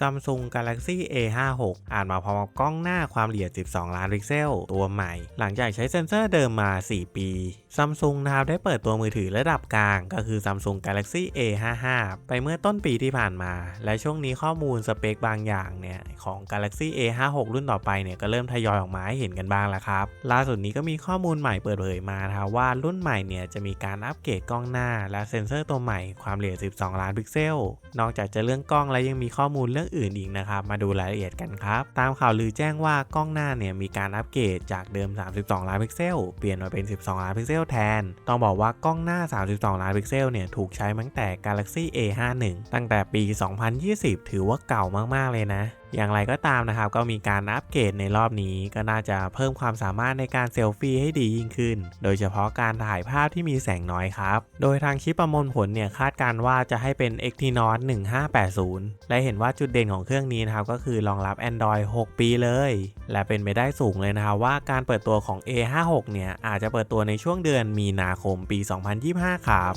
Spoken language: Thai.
Samsung Galaxy A56 อ่านมาพร้อมกับกล้องหน้าความละเอียด 12 ล้านพิกเซล ตัวใหม่ หลังจากใช้เซ็นเซอร์เดิมมา 4 ปี Samsung นะครับได้เปิดตัวมือถือระดับกลาง ก็คือ Samsung Galaxy A55 ไปเมื่อต้นปีที่ผ่านมา และช่วงนี้ข้อมูลสเปคบางอย่างเนี่ย ของ Galaxy A56 รุ่นต่อไปเนี่ย ก็เริ่มทยอยออกมาให้เห็นกันบ้างแล้วครับ ล่าสุดนี้ก็มีข้อมูลใหม่เปิดเผยมานะครับว่ารุ่นใหม่เนี่ยจะมีการอัปเกรดกล้องหน้า และเซ็นเซอร์ตัวใหม่ความละเอียด 12 ล้านพิกเซล นอกจากจะเรื่องกล้องแล้วยังมีข้อมูลเรื่องอื่นอีกนะครับ มาดูรายละเอียดกันครับ ตามข่าวลือแจ้งว่ากล้องหน้าเนี่ยมีการอัปเกรดจากเดิม 32 ล้านพิกเซล เปลี่ยนมาเป็น 12 ล้านพิกเซลแทน ต้องบอกว่ากล้องหน้า 32 ล้านพิกเซลเนี่ยถูกใช้มาตั้งแต่ Galaxy A51 ตั้งแต่ปี 2020 ถือว่าเก่ามากๆเลยนะอย่างไรก็ตามนะครับก็มีการอัปเกรดในรอบนี้ก็น่าจะเพิ่มความสามารถในการเซลฟี่ให้ดียิ่งขึ้น โดยเฉพาะการถ่ายภาพที่มีแสงน้อยครับ โดยทางชิปประมวลผลเนี่ยคาดการณ์ว่าจะให้เป็น Exynos 1580 และเห็นว่าจุดเด่นของเครื่องนี้นะครับก็คือรองรับ Android 6 ปีเลย และเป็นไปได้สูงเลยนะครับว่าการเปิดตัวของ A56 เนี่ยอาจจะเปิดตัวในช่วงเดือนมีนาคมปี 2025 ครับ